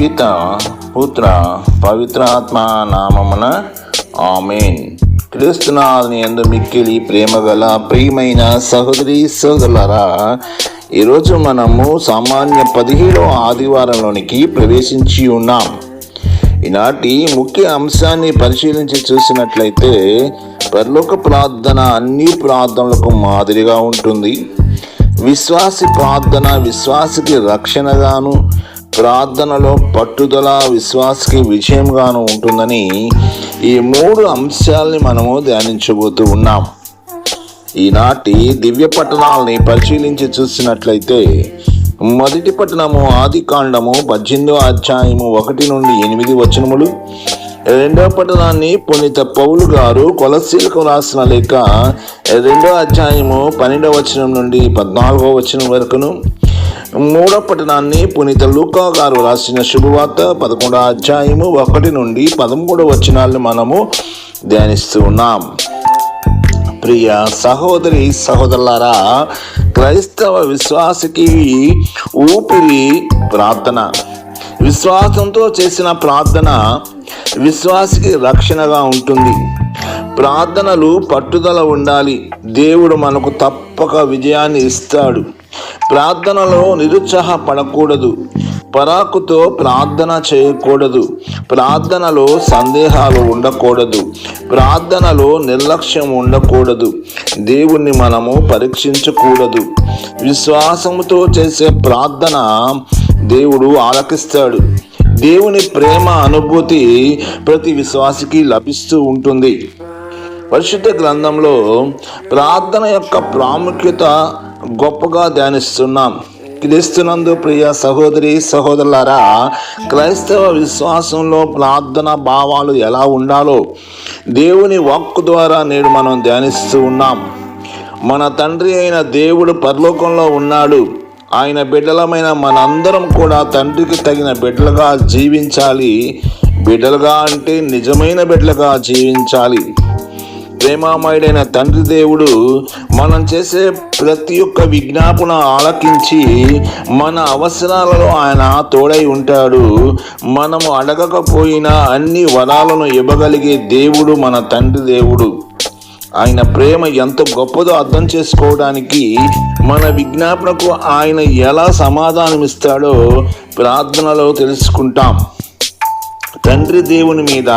పిత పుత్ర పవిత్ర ఆత్మ నామమున ఆమెన్. క్రీస్తునాథుని ఎందు మిక్కిలి ప్రేమ గల ప్రియమైన సహోదరి సోదరులరా ఈరోజు మనము సామాన్య పదిహేడవ ఆదివారంలోనికి ప్రవేశించి ఉన్నాం. ఈనాటి ముఖ్య అంశాన్ని పరిశీలించి చూసినట్లయితే పరలోక ప్రార్థన అన్ని ప్రార్థనలకు మాదిరిగా ఉంటుంది. విశ్వాసి ప్రార్థన విశ్వాసికి రక్షణగాను ప్రార్థనలో పట్టుదల విశ్వాసకి విజయంగాను ఉంటుందని ఈ మూడు అంశాలని మనము ధ్యానించబోతూ ఉన్నాం. ఈనాటి దివ్య పట్టణాలని పరిశీలించి చూసినట్లయితే మొదటి పట్టణము ఆది కాండము పద్దెనిమిదో అధ్యాయము ఒకటి నుండి ఎనిమిది వచనములు. రెండవ పట్టణాన్ని పునీత పౌలు గారు కొలసీలకు రాసిన లేక రెండో అధ్యాయము పన్నెండవ వచనం నుండి పద్నాలుగో వచనం వరకును. మూడో పట్టణాన్ని పునీత లూకా గారు రాసిన శుభవార్త పదకొండో అధ్యాయము ఒకటి నుండి పదమూడో వచనాలను మనము ధ్యానిస్తున్నాం ప్రియ సహోదరి సహోదరులారా క్రైస్తవ విశ్వాసకి ఊపిరి ప్రార్థన. విశ్వాసంతో చేసిన ప్రార్థన విశ్వాసికి రక్షణగా ఉంటుంది. ప్రార్థనలు పట్టుదల ఉండాలి. దేవుడు మనకు తప్పక విజయాన్ని ఇస్తాడు. ప్రార్థనలో నిరుత్సాహపడకూడదు పరాకుతో ప్రార్థన చేయకూడదు. ప్రార్థనలో సందేహాలు ఉండకూడదు. ప్రార్థనలో నిర్లక్ష్యం ఉండకూడదు. దేవుణ్ణి మనము పరీక్షించకూడదు. విశ్వాసముతో చేసే ప్రార్థన దేవుడు ఆలకిస్తాడు. దేవుని ప్రేమ అనుభూతి ప్రతి విశ్వాసికి లభిస్తూ ఉంటుంది. పరిశుద్ధ గ్రంథంలో ప్రార్థన యొక్క ప్రాముఖ్యత గొప్పగా ధ్యానిస్తున్నాం. క్రీస్తునందు ప్రియ సహోదరి సహోదరులారా క్రైస్తవ విశ్వాసంలో ప్రార్థన భావాలు ఎలా ఉండాలో దేవుని వాక్కు ద్వారా నేడు మనం ధ్యానిస్తూ ఉన్నాం. మన తండ్రి అయిన దేవుడు పరలోకంలో ఉన్నాడు. ఆయన బిడ్డలమైన మనందరం కూడా తండ్రికి తగిన బిడ్డలుగా జీవించాలి. బిడ్డలుగా అంటే నిజమైన బిడ్డలుగా జీవించాలి. ప్రేమామయుడైన తండ్రి దేవుడు మనం చేసే ప్రతి ఒక్క విజ్ఞాపన ఆలకించి మన అవసరాలలో ఆయన తోడై ఉంటాడు. మనము అడగకపోయినా అన్ని వరాలను ఇవ్వగలిగే దేవుడు మన తండ్రి దేవుడు. ఆయన ప్రేమ ఎంత గొప్పదో అర్థం చేసుకోవడానికి మన విజ్ఞాపనకు ఆయన ఎలా సమాధానమిస్తాడో ప్రార్థనలో తెలుసుకుంటాం. తండ్రి దేవుని మీద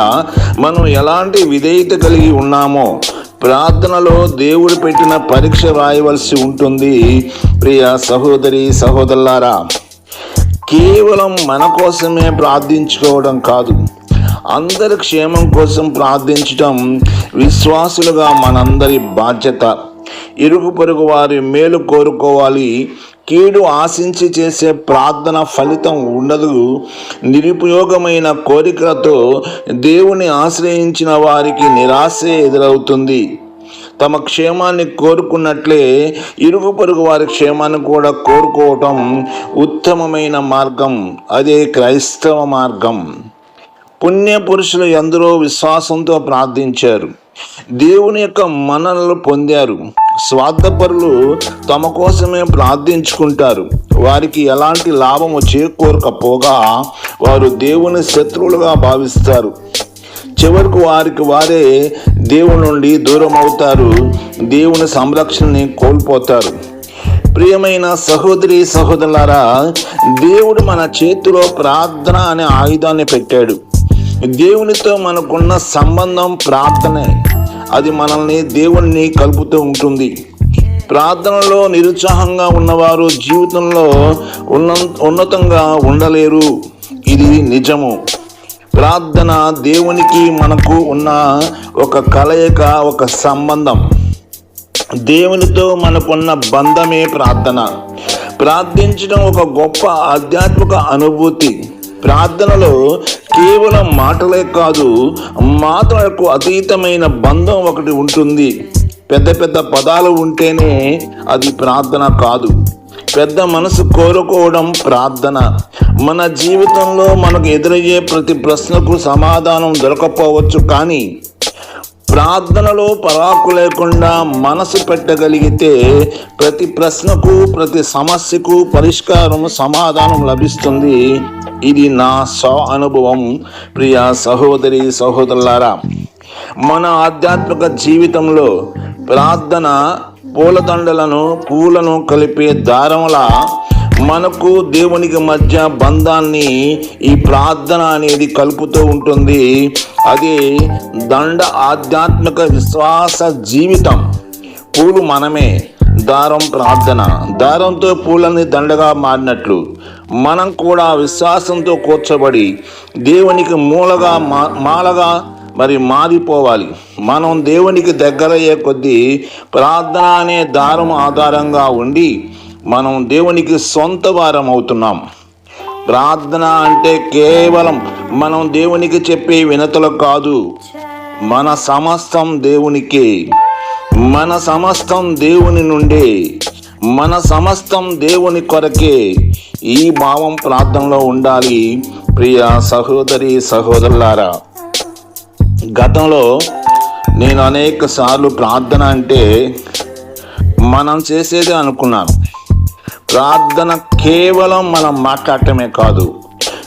మనం ఎలాంటి విధేయత కలిగి ఉన్నామో ప్రార్థనలో దేవుడు పెట్టిన పరీక్ష రాయవలసి ఉంటుంది. ప్రియ సహోదరి సహోదరులారా కేవలం మన కోసమే ప్రార్థించుకోవడం కాదు. అందరి క్షేమం కోసం ప్రార్థించటం విశ్వాసులుగా మనందరి బాధ్యత. ఇరుగు పొరుగు వారి మేలు కోరుకోవాలి. కీడు ఆశించి చేసే ప్రార్థన ఫలితం ఉండదు. నిరుపయోగమైన కోరికలతో దేవుని ఆశ్రయించిన వారికి నిరాశే ఎదురవుతుంది. తమ క్షేమాన్ని కోరుకున్నట్లే ఇరుగు పొరుగు వారి క్షేమాన్ని కూడా కోరుకోవటం ఉత్తమమైన మార్గం. అదే క్రైస్తవ మార్గం. పుణ్య పురుషులు ఎందరో విశ్వాసంతో ప్రార్థించారు. దేవుని యొక్క మననలు పొందారు. స్వార్థపరులు తమ కోసమే ప్రార్థించుకుంటారు. వారికి ఎలాంటి లాభము చేకూరకపోగా వారు దేవుని శత్రువులుగా భావిస్తారు. చివరకు వారికి వారే దేవుని నుండి దూరం అవుతారు దేవుని సంరక్షణని కోల్పోతారు. ప్రియమైన సహోదరి సహోదరులారా దేవుడు మన చేతిలో ప్రార్థన అనే ఆయుధాన్ని పెట్టాడు. దేవునితో మనకున్న సంబంధం ప్రార్థనే. అది మనల్ని దేవుణ్ణి కలుపుతూ ఉంటుంది. ప్రార్థనలో నిరుత్సాహంగా ఉన్నవారు జీవితంలో ఉన్న ఉన్నతంగా ఉండలేరు. ఇది నిజము. ప్రార్థన దేవునికి మనకు ఉన్న ఒక కలయిక ఒక సంబంధం. దేవునితో మనకున్న బంధమే ప్రార్థన. ప్రార్థించడం ఒక గొప్ప ఆధ్యాత్మిక అనుభూతి. ప్రార్థనలో కేవలం మాటలే కాదు మాటలకు అతీతమైన బంధం ఒకటి ఉంటుంది. పెద్ద పెద్ద పదాలు ఉంటేనే అది ప్రార్థన కాదు. పెద్ద మనసు కోరుకోవడం ప్రార్థన. మన జీవితంలో మనకు ఎదురయ్యే ప్రతి ప్రశ్నకు సమాధానం దొరకపోవచ్చు కానీ ప్రార్థనలో పరాకు లేకుండా మనసు పెట్టగలిగితే ప్రతి ప్రశ్నకు ప్రతి సమస్యకు పరిష్కారం సమాధానం లభిస్తుంది. ఇది నా స్వ అనుభవం ప్రియ సహోదరి సహోదరులారా మన ఆధ్యాత్మిక జీవితంలో ప్రార్థన పూలదండలను పూలను కలిపే దారంలా మనకు దేవునికి మధ్య బంధాన్ని ఈ ప్రార్థన అనేది కలుపుతూ ఉంటుంది. అది దండ ఆధ్యాత్మిక విశ్వాస జీవితం. పూలు మనమే. దారం ప్రార్థన. దారంతో పూలని దండగా మారినట్లు. మనం కూడా విశ్వాసంతో కూర్చబడి దేవునికి మూలగా మా మాలగా మరి మారిపోవాలి. మనం దేవునికి దగ్గరయ్యే కొద్దీ ప్రార్థన అనే దారం ఆధారంగా ఉండి మనం దేవునికి సొంత వారం అవుతున్నాం. ప్రార్థన అంటే కేవలం మనం దేవునికి చెప్పే వినతలు కాదు. మన సమస్తం దేవునికి. మన సమస్తం దేవుని నుండే. మన సమస్తం దేవుని కొరకే ఈ భావం ప్రార్థనలో ఉండాలి. ప్రియ సహోదరి సహోదరులారా గతంలో నేను అనేక సార్లు ప్రార్థన అంటే మనం చేసేదే అనుకున్నాను. ప్రార్థన కేవలం మనం మాట్లాడటమే కాదు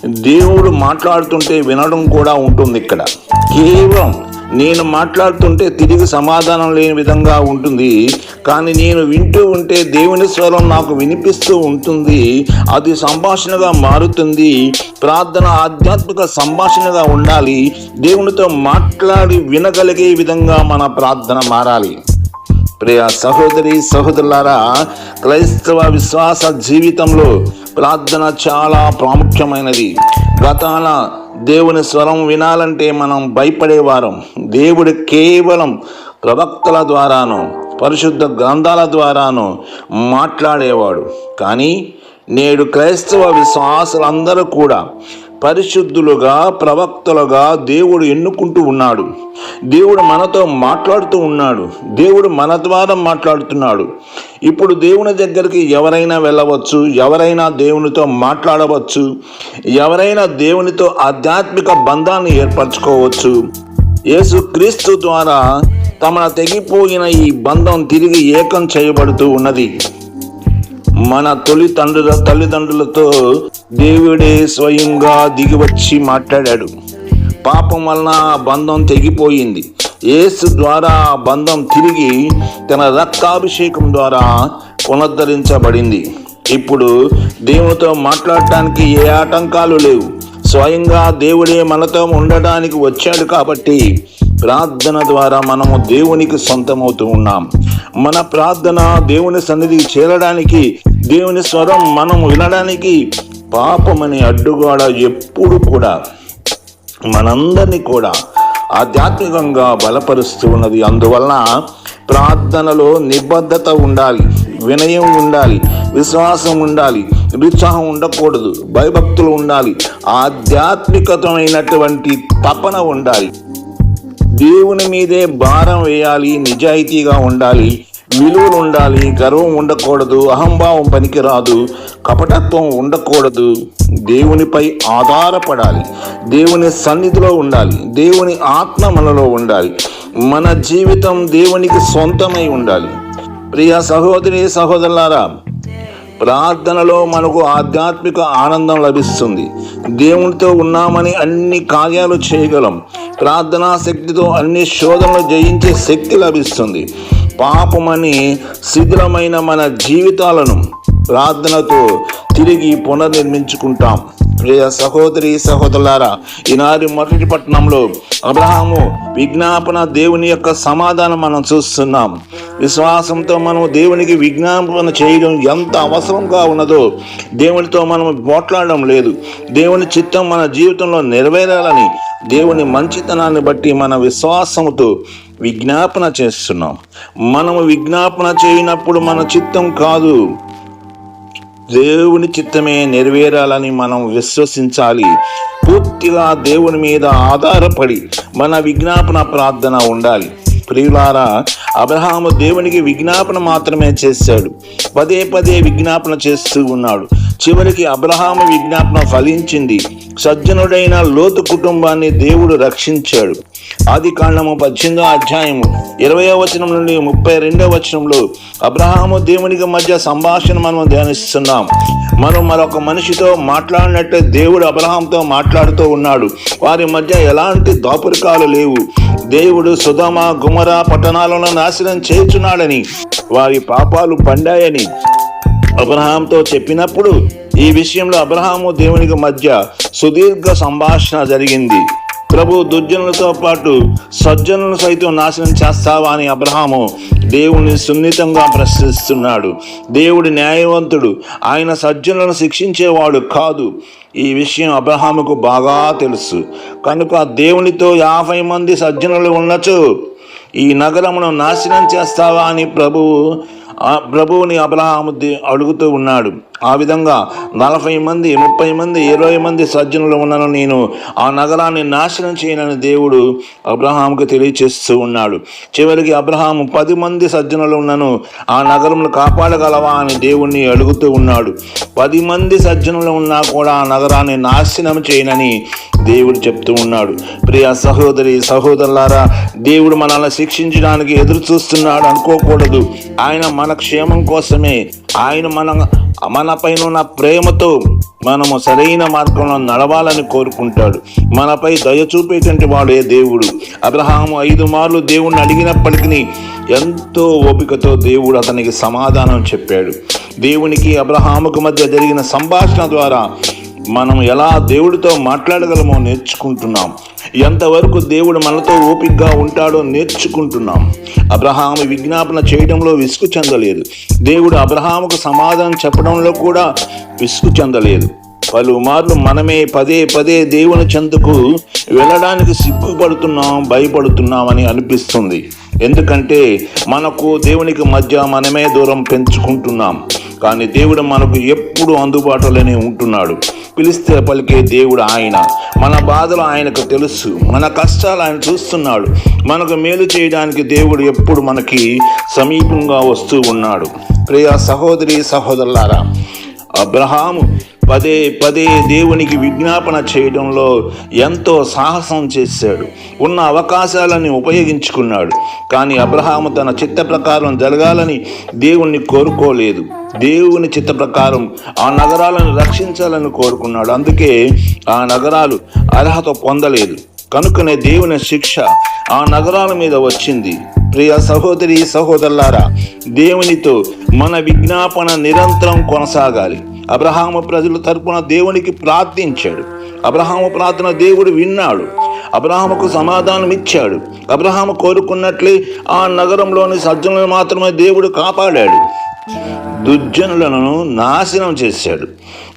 దేవుడు మాట్లాడుతుంటే వినడం కూడా ఉంటుంది ఇక్కడ. కేవలం నేను మాట్లాడుతుంటే తిరిగి సమాధానం లేని విధంగా ఉంటుంది కానీ నేను వింటూ ఉంటే దేవుని స్వరం నాకు వినిపిస్తూ ఉంటుంది అది సంభాషణగా మారుతుంది ప్రార్థన ఆధ్యాత్మిక సంభాషణగా ఉండాలి దేవునితో మాట్లాడి వినగలిగే విధంగా మన ప్రార్థన మారాలి. ప్రియ సహోదరి సహోదరులారా క్రైస్తవ విశ్వాస జీవితంలో ప్రార్థన చాలా ప్రాముఖ్యమైనది. గతాల దేవుని స్వరం వినాలంటే మనం భయపడేవారం దేవుడు కేవలం ప్రవక్తల ద్వారాను పరిశుద్ధ గ్రంథాల ద్వారాను మాట్లాడేవాడు. కానీ నేడు క్రైస్తవ విశ్వాసులందరూ కూడా పరిశుద్ధులుగా ప్రవక్తలుగా దేవుడు ఎన్నుకుంటూ ఉన్నాడు. దేవుడు మనతో మాట్లాడుతూ ఉన్నాడు. దేవుడు మన ద్వారా మాట్లాడుతున్నాడు. ఇప్పుడు దేవుని దగ్గరికి ఎవరైనా వెళ్ళవచ్చు ఎవరైనా దేవునితో మాట్లాడవచ్చు ఎవరైనా దేవునితో ఆధ్యాత్మిక బంధాన్ని ఏర్పరచుకోవచ్చు. యేసుక్రీస్తు ద్వారా తమ తెగిపోయిన ఈ బంధం తిరిగి ఏకం చేయబడుతూ ఉన్నది. మన తొలి తండ్రుల తల్లిదండ్రులతో దేవుడే స్వయంగా దిగివచ్చి మాట్లాడాడు. పాపం వలన బంధం తెగిపోయింది. యేసు ద్వారా బంధం తిరిగి తన రక్తాభిషేకం ద్వారా పునరుద్ధరించబడింది ఇప్పుడు దేవునితో మాట్లాడటానికి ఏ ఆటంకాలు లేవు. స్వయంగా దేవుడే మనతో ఉండడానికి వచ్చాడు కాబట్టి ప్రార్థన ద్వారా మనము దేవునికి సొంతమవుతూ ఉన్నాం. మన ప్రార్థన దేవుని సన్నిధికి చేరడానికి దేవుని స్వరం మనం వినడానికి పాపమని అడ్డుగోడ ఎప్పుడు కూడా మనందరినీ కూడా ఆధ్యాత్మికంగా బలపరుస్తూ ఉన్నది. అందువలన ప్రార్థనలో నిబద్ధత ఉండాలి వినయం ఉండాలి విశ్వాసం ఉండాలి ఉత్సాహం ఉండకూడదు భయభక్తులు ఉండాలి ఆధ్యాత్మికతమైనటువంటి తపన ఉండాలి. దేవుని మీదే భారం వేయాలి నిజాయితీగా ఉండాలి విలువలు ఉండాలి గర్వం ఉండకూడదు అహంభావం పనికిరాదు కపటత్వం ఉండకూడదు. దేవునిపై ఆధారపడాలి దేవుని సన్నిధిలో ఉండాలి దేవుని ఆత్మ మనలో ఉండాలి మన జీవితం దేవునికి సొంతమై ఉండాలి. ప్రియ సహోదరి సహోదరులారా ప్రార్థనలో మనకు ఆధ్యాత్మిక ఆనందం లభిస్తుంది. దేవునితో ఉన్నామని అన్ని కార్యాలు చేయగలం. ప్రార్థనా శక్తితో అన్ని శోధనలు జయించే శక్తి లభిస్తుంది. పాపమని శిథిలమైన మన జీవితాలను ప్రార్థనతో తిరిగి పునర్నిర్మించుకుంటాం. ప్రియ సహోదరి సహోదరులారా ఈనాటి మొదటి పట్టణంలో అబ్రహాము విజ్ఞాపన దేవుని యొక్క సమాధానం మనం చూస్తున్నాం. విశ్వాసంతో మనం దేవునికి విజ్ఞాపన చేయడం ఎంత అవసరంగా ఉన్నదో దేవునితో మనం మాట్లాడడం లేదు. దేవుని చిత్తం మన జీవితంలో నెరవేరాలని దేవుని మంచితనాన్ని బట్టి మన విశ్వాసంతో విజ్ఞాపన చేస్తున్నాం. మనము విజ్ఞాపన చేయనప్పుడు మన చిత్తం కాదు. దేవుని చిత్తమే నెరవేరాలని మనం విశ్వసించాలి. పూర్తిగా దేవుని మీద ఆధారపడి మన విజ్ఞాపన ప్రార్థన ఉండాలి. ప్రియులారా అబ్రహాము దేవునికి విజ్ఞాపన మాత్రమే చేశాడు. పదే పదే విజ్ఞాపన చేస్తూ ఉన్నాడు. చివరికి అబ్రహాము విజ్ఞాపన ఫలించింది. సజ్జనుడైన లోతు కుటుంబాన్ని దేవుడు రక్షించాడు. ఆది కాండము పద్దెనిమిదో అధ్యాయము ఇరవయో వచనం నుండి ముప్పై రెండో వచనంలో అబ్రహాము దేవునికి మధ్య సంభాషణ మనం ధ్యానిస్తున్నాం. మనం మరొక మనిషితో మాట్లాడినట్టే దేవుడు అబ్రహాంతో మాట్లాడుతూ ఉన్నాడు. వారి మధ్య ఎలాంటి దాపురికాలు లేవు. దేవుడు సుధమ గుమర పట్టణాలను నాశనం చేయుచున్నాడని వారి పాపాలు పండాయని అబ్రహాంతో చెప్పినప్పుడు ఈ విషయంలో అబ్రహాము దేవునికి మధ్య సుదీర్ఘ సంభాషణ జరిగింది. ప్రభు దుర్జనులతో పాటు సజ్జనులను సైతం నాశనం చేస్తావా అని అబ్రహాము దేవుడిని సున్నితంగా ప్రశ్నిస్తున్నాడు. దేవుడి న్యాయవంతుడు ఆయన సజ్జనులను శిక్షించేవాడు కాదు. ఈ విషయం అబ్రహాముకు బాగా తెలుసు. కనుక దేవునితో యాభై మంది సజ్జనులు ఉండొచ్చు. ఈ నగరమును నాశనం చేస్తావా అని ప్రభువు ప్రభువుని అబ్రహాము అడుగుతూ ఉన్నాడు. ఆ విధంగా నలభై మంది ముప్పై మంది ఇరవై మంది సజ్జనులు ఉన్నను నేను ఆ నగరాన్ని నాశనం చేయనని దేవుడు అబ్రహాంకు తెలియచేస్తూ ఉన్నాడు. చివరికి అబ్రహాము పది మంది సజ్జనులు ఉన్నను ఆ నగరమును కాపాడగలవా అని దేవుణ్ణి అడుగుతూ ఉన్నాడు. పది మంది సజ్జనులు ఉన్నా కూడా ఆ నగరాన్ని నాశనం చేయనని దేవుడు చెప్తూ ఉన్నాడు. ప్రియ సహోదరి సహోదరులారా దేవుడు మనల్ని శిక్షించడానికి ఎదురు చూస్తున్నాడు అనుకోకూడదు. ఆయన మన క్షేమం కోసమే. ఆయన మన మనపైన ఉన్న ప్రేమతో మనము సరైన మార్గంలో నడవాలని కోరుకుంటాడు. మనపై దయ చూపేటువంటి వాడే దేవుడు. అబ్రహాము ఐదు మార్లు దేవుణ్ణి అడిగినప్పటికీ ఎంతో ఓపికతో దేవుడు అతనికి సమాధానం చెప్పాడు. దేవునికి అబ్రహాముకు మధ్య జరిగిన సంభాషణ ద్వారా మనం ఎలా దేవుడితో మాట్లాడగలమో నేర్చుకుంటున్నాం. ఎంతవరకు దేవుడు మనతో ఓపికగా ఉంటాడో నేర్చుకుంటున్నాం. అబ్రహాము విజ్ఞాపన చేయడంలో విసుగు చెందలేదు. దేవుడు అబ్రహాముకు సమాధానం చెప్పడంలో కూడా విసుగు చెందలేదు. పలుమార్లు మనమే పదే పదే దేవుని చెందుకు వెళ్ళడానికి సిగ్గుపడుతున్నాం భయపడుతున్నామని అనిపిస్తుంది. ఎందుకంటే మనకు దేవునికి మధ్య మనమే దూరం పెంచుకుంటున్నాం. కానీ దేవుడు మనకు ఎప్పుడు అందుబాటులోనే ఉంటున్నాడు. పిలిస్తే పలికే దేవుడు ఆయన. మన బాధలు ఆయనకు తెలుసు. మన కష్టాలు ఆయన చూస్తున్నాడు. మనకు మేలు చేయడానికి దేవుడు ఎప్పుడు మనకి సమీపంగా వస్తూ ఉన్నాడు. ప్రియా సహోదరి సహోదరులారా అబ్రహాము పదే పదే దేవునికి విజ్ఞాపన చేయడంలో ఎంతో సాహసం చేశాడు. ఉన్న అవకాశాలని ఉపయోగించుకున్నాడు. కానీ అబ్రహాము తన చిత్త ప్రకారం జరగాలని దేవుణ్ణి కోరుకోలేదు. దేవుని చిత్త ప్రకారం ఆ నగరాలను రక్షించాలని కోరుకున్నాడు. అందుకే ఆ నగరాలు అర్హత పొందలేదు. కనుకనే దేవుని శిక్ష ఆ నగరాల మీద వచ్చింది. ప్రియ సహోదరి సహోదరులారా దేవునితో మన విజ్ఞాపన నిరంతరం కొనసాగాలి. అబ్రహాము ప్రజల తరపున దేవునికి ప్రార్థించాడు. అబ్రహాము ప్రార్థన దేవుడు విన్నాడు. అబ్రహాముకు సమాధానం ఇచ్చాడు. అబ్రహాము కోరుకున్నట్లే ఆ నగరంలోని సజ్జనులను మాత్రమే దేవుడు కాపాడాడు. దుర్జనులను నాశనం చేశాడు.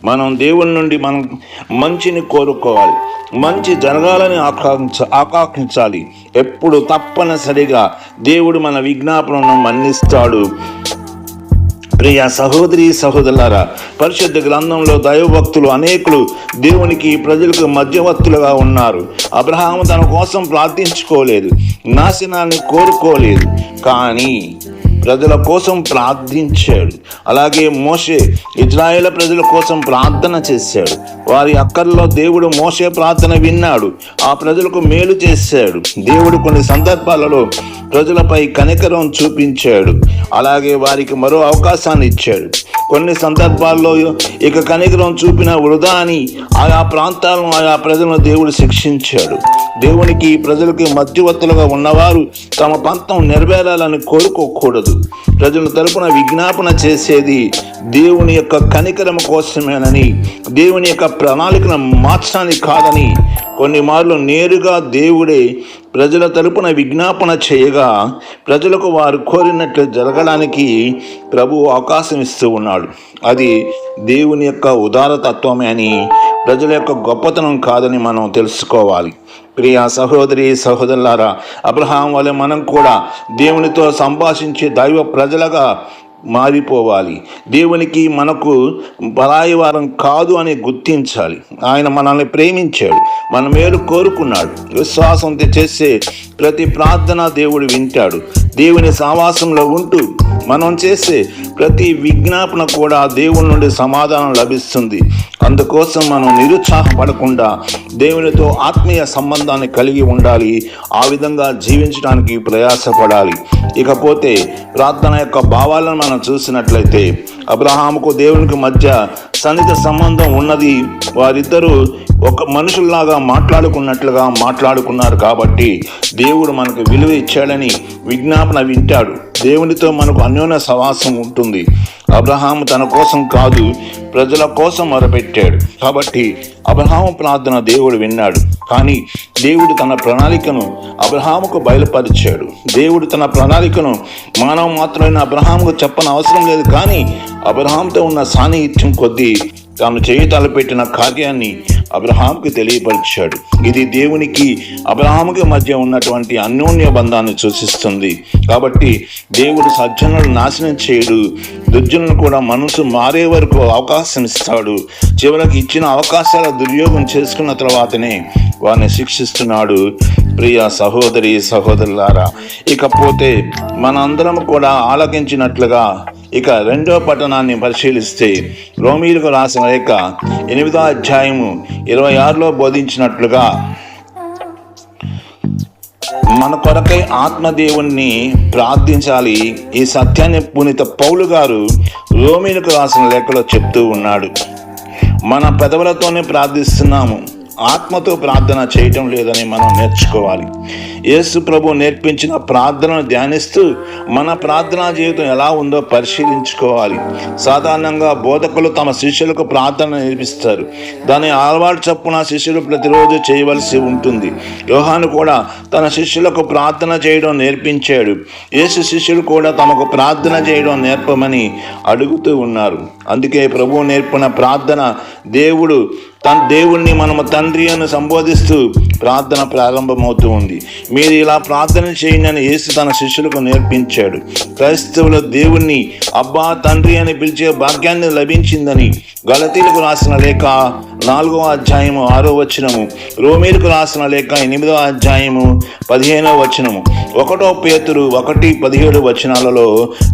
మనం దేవుని నుండి మనం మంచిని కోరుకోవాలి. మంచి జరగాలని ఆకాంక్ష ఆకాంక్షించాలి. ఎప్పుడు తప్పనిసరిగా దేవుడు మన విజ్ఞాపనను మన్నిస్తాడు. ప్రియ సహోదరి సహోదరులారా పరిశుద్ధ గ్రంథంలో దైవభక్తులు అనేకులు దేవునికి ప్రజలకు మధ్యవర్తులుగా ఉన్నారు. అబ్రహాము తన కోసం ప్రార్థించుకోలేదు. నాశనాన్ని కోరుకోలేదు. కానీ ప్రజల కోసం ప్రార్థించాడు. అలాగే మోషే ఇజ్రాయేల్ ప్రజల కోసం ప్రార్థన చేశాడు. వారి అక్కర్లో దేవుడు మోషే ప్రార్థన విన్నాడు. ఆ ప్రజలకు మేలు చేశాడు. దేవుడు కొన్ని సందర్భాలలో ప్రజలపై కనికరం చూపించాడు. అలాగే వారికి మరో అవకాశాన్ని ఇచ్చాడు. కొన్ని సందర్భాల్లో ఇక కనికరం చూపిన వృధా అని ఆయా ప్రాంతాలను ఆయా ప్రజలను దేవుడు శిక్షించాడు. దేవునికి ప్రజలకి మధ్యవర్తులుగా ఉన్నవారు తమ పంతం నెరవేరాలని కోరుకోకూడదు. ప్రజల తరపున విజ్ఞాపన చేసేది దేవుని యొక్క కనికరం కోసమేనని దేవుని యొక్క ప్రణాళికను మార్చడానికి కాదని. కొన్ని మార్లు నేరుగా దేవుడే ప్రజల తరపున విజ్ఞాపన చేయగా ప్రజలకు వారు కోరినట్లు జరగడానికి ప్రభు అవకాశం ఇస్తూ ఉన్నాడు. అది దేవుని యొక్క ఉదారతత్వమే అని ప్రజల యొక్క గొప్పతనం కాదని మనం తెలుసుకోవాలి. ప్రియ సహోదరి సహోదరులారా అబ్రహాం వలె మనం కూడా దేవునితో సంభాషించే దైవ ప్రజలుగా మారిపోవాలి. దేవునికి మనకు బలాయివారం కాదు అని గుర్తించాలి. ఆయన మనల్ని ప్రేమించాడు. మన మేలు కోరుకున్నాడు. విశ్వాసంతో చేసే ప్రతి ప్రార్థన దేవుడు వింటాడు. దేవుని సావాసంలో ఉంటూ మనం చేసే ప్రతి విజ్ఞాపన కూడా దేవుని నుండి సమాధానం లభిస్తుంది. అందుకోసం మనం నిరుత్సాహపడకుండా దేవునితో ఆత్మీయ సంబంధాన్ని కలిగి ఉండాలి. ఆ విధంగా జీవించడానికి ప్రయాసపడాలి. ఇకపోతే ప్రార్థన యొక్క భావాలను మనం చూసినట్లయితే అబ్రహాముకు దేవునికి మధ్య సన్నిహిత సంబంధం ఉన్నది. వారిద్దరూ ఒక మనుషుల్లాగా మాట్లాడుకున్నట్లుగా మాట్లాడుకున్నారు కాబట్టి దేవుడు మనకు విలువ ఇచ్చాడని విజ్ఞాపన వింటాడు. దేవునితో మనకు అన్యోన్య సవాసం ఉంటుంది. అబ్రహాము తన కోసం కాదు ప్రజల కోసం మొరపెట్టాడు. కాబట్టి అబ్రహాము ప్రార్థన దేవుడు విన్నాడు. కానీ దేవుడు తన ప్రణాళికను అబ్రహాముకు బయలుపరిచాడు. దేవుడు తన ప్రణాళికను మానవ మాత్రమైన అబ్రహాముకు చెప్పని అవసరం లేదు. కానీ అబ్రహాంతో ఉన్న సాన్నిహిత్యం కొద్దీ తాను చేయి తలపెట్టిన కార్యాన్ని అబ్రహాంకి తెలియపరిచాడు. ఇది దేవునికి అబ్రహాంకి మధ్య ఉన్నటువంటి అన్యోన్య బంధాన్ని సూచిస్తుంది. కాబట్టి దేవుడు సజ్జనులను నాశనం చేయడు. దుర్జనులు కూడా మనసు మారే వరకు అవకాశం ఇస్తాడు. చివరికి ఇచ్చిన అవకాశాల దుర్యోగం చేసుకున్న తర్వాతనే వారిని శిక్షిస్తున్నాడు. ప్రియ సహోదరి సహోదరులారా ఇకపోతే మనందరం కూడా ఆలకించినట్లుగా ఇక రెండో పట్టణాన్ని పరిశీలిస్తే రోమీలకు రాసిన లేక ఎనిమిదో అధ్యాయము ఇరవై ఆరులో బోధించినట్లుగా మన కొరకై ఆత్మదేవుణ్ణి ప్రార్థించాలి. ఈ సత్యాన్ని పునీత పౌలు గారు రోమిలకు రాసిన లేఖలో చెప్తూ ఉన్నాడు. మన పెదవులతోనే ప్రార్థిస్తున్నాము. ఆత్మతో ప్రార్థన చేయటం లేదని మనం నేర్చుకోవాలి. యేసు ప్రభు నేర్పించిన ప్రార్థనను ధ్యానిస్తూ మన ప్రార్థనా జీవితం ఎలా ఉందో పరిశీలించుకోవాలి. సాధారణంగా బోధకులు తమ శిష్యులకు ప్రార్థన నేర్పిస్తారు. దాని అలవాటు చప్పున శిష్యులు ప్రతిరోజు చేయవలసి ఉంటుంది. యోహాను కూడా తన శిష్యులకు ప్రార్థన చేయడం నేర్పించాడు. యేసు శిష్యులు కూడా తమకు ప్రార్థన చేయడం నేర్పమని అడుగుతూ ఉన్నారు. అందుకే ప్రభువు నేర్పిన ప్రార్థన దేవుడు తన దేవుణ్ణి మనము తండ్రి అని సంబోధిస్తూ ప్రార్థన ప్రారంభమవుతూ ఉంది. మీరు ఇలా ప్రార్థన చేయండి అని యేసు తన శిష్యులకు నేర్పించాడు. క్రైస్తవుల దేవుణ్ణి అబ్బా తండ్రి అని పిలిచే భాగ్యాన్ని లభించిందని గలతీలకు రాసిన లేఖ నాలుగవ అధ్యాయము ఆరో వచనము రోమీలకు రాసిన లేఖ ఎనిమిదవ అధ్యాయము పదిహేనవ వచనము. ఒకటో పేతురు ఒకటి పదిహేడు వచనాలలో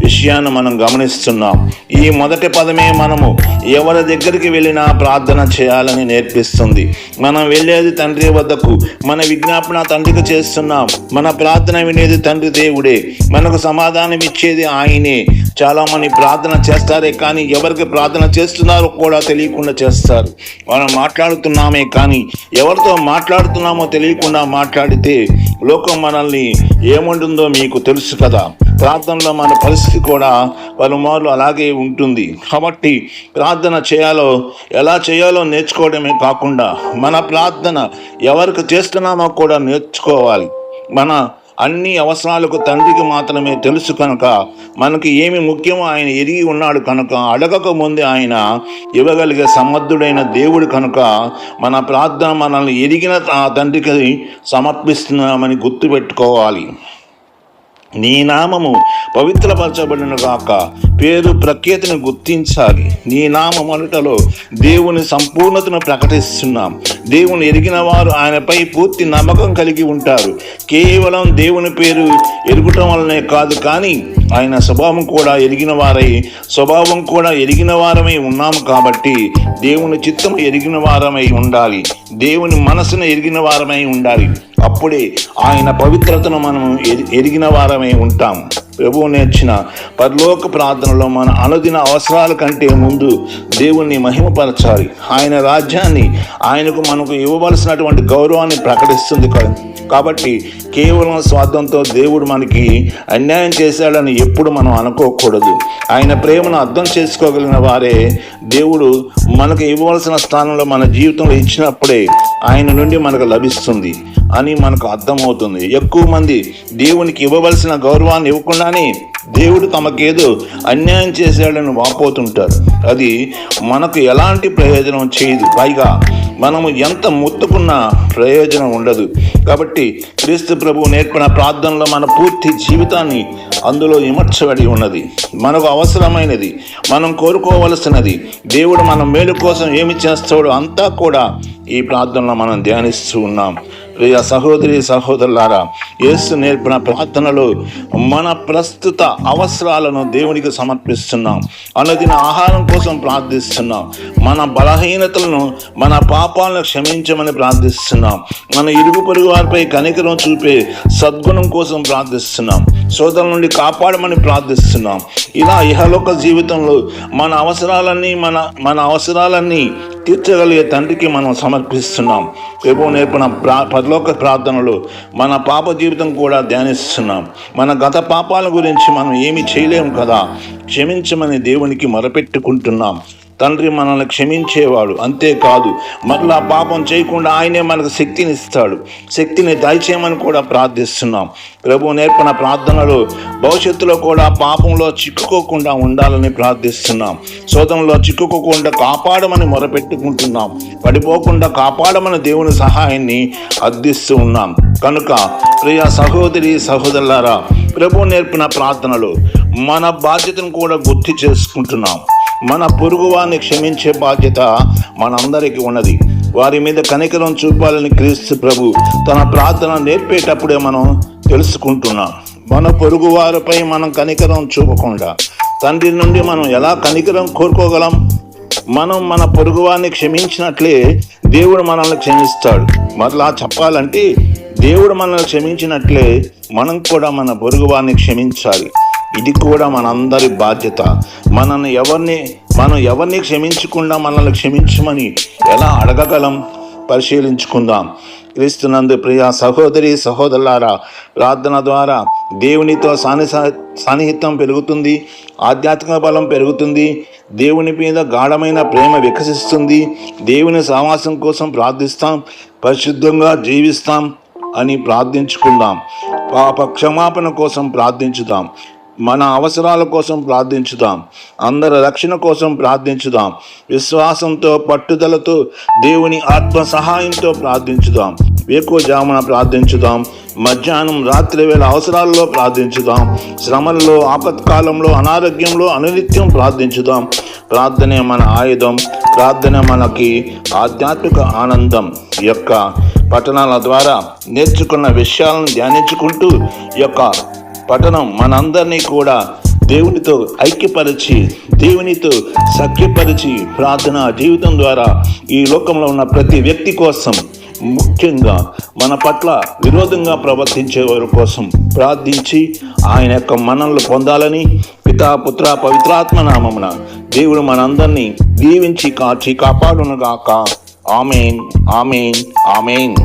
విషయాన్ని మనం గమనిస్తున్నాం. ఈ మొదటి పదమే మనము ఎవరి దగ్గరికి వెళ్ళినా ప్రార్థన చేయాలని నేర్పిస్తుంది. మనం వెళ్ళేది తండ్రి వద్దకు మన విజ్ఞాపన తండ్రికి చేస్తున్నాం. మన ప్రార్థన వినేది తండ్రి దేవుడే. మనకు సమాధానం ఇచ్చేది ఆయనే. చాలా మంది ప్రార్థన చేస్తారే కానీ ఎవరికి ప్రార్థన చేస్తున్నారో కూడా తెలియకుండా చేస్తారు. మనం మాట్లాడుతున్నామే కానీ ఎవరితో మాట్లాడుతున్నామో తెలియకుండా మాట్లాడితే లోకం మనల్ని ఏముంటుందో మీకు తెలుసు కదా. ప్రార్థనలో మన పరిస్థితి కూడా పలుమార్లు అలాగే ఉంటుంది. కాబట్టి ప్రార్థన చేయాలో ఎలా చేయాలో నేర్చుకోవడమే కాకుండా మన ప్రార్థన ఎవరికి చేస్తున్నామో కూడా నేర్చుకోవాలి. మన అన్ని అవసరాలకు తండ్రికి మాత్రమే తెలుసు కనుక మనకి ఏమి ముఖ్యమో ఆయన ఎరిగి ఉన్నాడు కనుక అడగక ముందే ఆయన ఇవ్వగలిగే సమర్థుడైన దేవుడు కనుక మన ప్రార్థన మనల్ని ఎరిగిన ఆ తండ్రికి సమర్పిస్తున్నామని గుర్తుపెట్టుకోవాలి. నీ నామము పవిత్రపరచబడిన గాక. పేరు ప్రఖ్యాతిని గుర్తించాలి. నీ నామం అనుటలో దేవుని సంపూర్ణతను ప్రకటిస్తున్నాం. దేవుని ఎరిగిన వారు ఆయనపై పూర్తి నమ్మకం కలిగి ఉంటారు. కేవలం దేవుని పేరు ఎరుగుటం వలనే కాదు కానీ ఆయన స్వభావం కూడా ఎరిగిన వారై స్వభావం కూడా ఎరిగిన వారమై ఉన్నాము కాబట్టి దేవుని చిత్తం ఎరిగిన వారమై ఉండాలి. దేవుని మనసును ఎరిగిన వారమై ఉండాలి. అప్పుడే ఆయన పవిత్రతను మనం ఎరిగిన వారమై ఉంటాం ప్రభువు నేర్చిన పరలోక ప్రార్థనలో మన అనుదిన అవసరాల కంటే ముందు దేవుణ్ణి మహిమపరచాలి. ఆయన రాజ్యాన్ని ఆయనకు మనకు ఇవ్వవలసినటువంటి గౌరవాన్ని ప్రకటిస్తుంది కాబట్టి కేవలం స్వార్థంతో దేవుడు మనకి అన్యాయం చేశాడని ఎప్పుడు మనం అనుకోకూడదు. ఆయన ప్రేమను అర్థం చేసుకోగలిగిన వారే దేవుడు మనకు ఇవ్వవలసిన స్థానంలో మన జీవితంలో ఇచ్చినప్పుడే ఆయన నుండి మనకు లభిస్తుంది అని మనకు అర్థమవుతుంది. ఎక్కువ మంది దేవునికి ఇవ్వవలసిన గౌరవాన్ని ఇవ్వకుండా కానీ దేవుడు తమకేదో అన్యాయం చేశాడని వాపోతుంటారు. అది మనకు ఎలాంటి ప్రయోజనం చేయదు. పైగా మనము ఎంత ముత్తుకున్నా ప్రయోజనం ఉండదు. కాబట్టి క్రీస్తు ప్రభు నేర్పిన ప్రార్థనలో మన పూర్తి జీవితాన్ని అందులో ఇమర్చబడి ఉన్నది. మనకు అవసరమైనది. మనం కోరుకోవలసినది. దేవుడు మన మేలు కోసం ఏమి చేస్తాడో అంతా కూడా ఈ ప్రార్థనలో మనం ధ్యానిస్తూ ఉన్నాం. ప్రియ సహోదరి సహోదరులారా యేసు నేర్పిన ప్రార్థనలో మన ప్రస్తుత అవసరాలను దేవునికి సమర్పిస్తున్నాం. అనుదిన ఆహారం కోసం ప్రార్థిస్తున్నాం. మన బలహీనతలను మన పాపాలను క్షమించమని ప్రార్థిస్తున్నాం. మన ఇరుగు పొరుగు వారిపై కనికరం చూపే సద్గుణం కోసం ప్రార్థిస్తున్నాం. సోదరుల నుండి కాపాడమని ప్రార్థిస్తున్నాం. ఇలా ఇహలోక జీవితంలో మన అవసరాలన్నీ మన మన అవసరాలన్నీ తీర్చగలిగే తండ్రికి మనం సమర్పిస్తున్నాం. రేపు నేర్పిన ప్రా పరలోక ప్రార్థనలు మన పాప జీవితం కూడా ధ్యానిస్తున్నాం. మన గత పాపాల గురించి మనం ఏమి చేయలేము కదా. క్షమించమని దేవునికి మొరపెట్టుకుంటున్నాం. తండ్రి మనల్ని క్షమించేవాడు. అంతేకాదు మరలా పాపం చేయకుండా ఆయనే మనకు శక్తిని ఇస్తాడు శక్తిని దయచేయమని కూడా ప్రార్థిస్తున్నాం. ప్రభు నేర్పిన ప్రార్థనలు భవిష్యత్తులో కూడా పాపంలో చిక్కుకోకుండా ఉండాలని ప్రార్థిస్తున్నాం. శోధంలో చిక్కుకోకుండా కాపాడమని మొరపెట్టుకుంటున్నాం. పడిపోకుండా కాపాడమని దేవుని సహాయాన్ని అర్థిస్తూ ఉన్నాం. కనుక ప్రియ సహోదరి సహోదరులారా ప్రభు నేర్పిన ప్రార్థనలు మన బాధ్యతను కూడా గుర్తు చేసుకుంటున్నాం. మన పొరుగువాన్ని క్షమించే బాధ్యత మనందరికీ ఉన్నది. వారి మీద కనికరం చూపాలని క్రీస్తు ప్రభు తన ప్రార్థన నేర్పేటప్పుడే మనం తెలుసుకుంటున్నాం. మన పొరుగు వారిపై మనం కనికరం చూపకుండా తండ్రి నుండి మనం ఎలా కనికరం కోరుకోగలం? మనం మన పొరుగువారిని క్షమించినట్లే దేవుడు మనల్ని క్షమిస్తాడు. మరలా చెప్పాలంటే దేవుడు మనల్ని క్షమించినట్లే మనం కూడా మన పొరుగువాన్ని క్షమించాలి. ఇది కూడా మనందరి బాధ్యత. మనల్ని ఎవరిని మనం ఎవరిని క్షమించకుండా మనల్ని క్షమించమని ఎలా అడగగలం? పరిశీలించుకుందాం. క్రీస్తునందు ప్రియ సహోదరి సహోదరులారా ప్రార్థన ద్వారా దేవునితో సాని సన్నిహితం పెరుగుతుంది ఆధ్యాత్మిక బలం పెరుగుతుంది దేవుని మీద గాఢమైన ప్రేమ వికసిస్తుంది దేవుని సహవాసం కోసం ప్రార్థిస్తాం పరిశుద్ధంగా జీవిస్తాం అని ప్రార్థించుకుందాం. పాప క్షమాపణ కోసం ప్రార్థించుదాం. మన అవసరాల కోసం ప్రార్థించుదాం. అందరి రక్షణ కోసం ప్రార్థించుదాం. విశ్వాసంతో పట్టుదలతో దేవుని ఆత్మ సహాయంతో ప్రార్థించుదాం. జామున ప్రార్థించుదాం. మధ్యాహ్నం రాత్రి వేళ అవసరాల్లో ప్రార్థించుదాం. శ్రమల్లో ఆపత్కాలంలో అనారోగ్యంలో అనునిత్యం ప్రార్థించుదాం. ప్రార్థనే మన ఆయుధం. ప్రార్థన మనకి ఆధ్యాత్మిక ఆనందం యొక్క పట్టణాల ద్వారా నేర్చుకున్న విషయాలను ధ్యానించుకుంటూ యొక్క పట్టణం మనందరినీ కూడా దేవునితో ఐక్యపరిచి దేవునితో సఖ్యపరిచి ప్రార్థన జీవితం ద్వారా ఈ లోకంలో ఉన్న ప్రతి వ్యక్తి కోసం ముఖ్యంగా మన పట్ల విరోధంగా ప్రవర్తించే వారి కోసం ప్రార్థించి ఆయన యొక్క మనల్ని పొందాలని పితా పుత్ర పవిత్రాత్మ నామమున దేవుడు మనందరినీ దీవించి కాచి కాపాడునుగాక. Amen amen amen.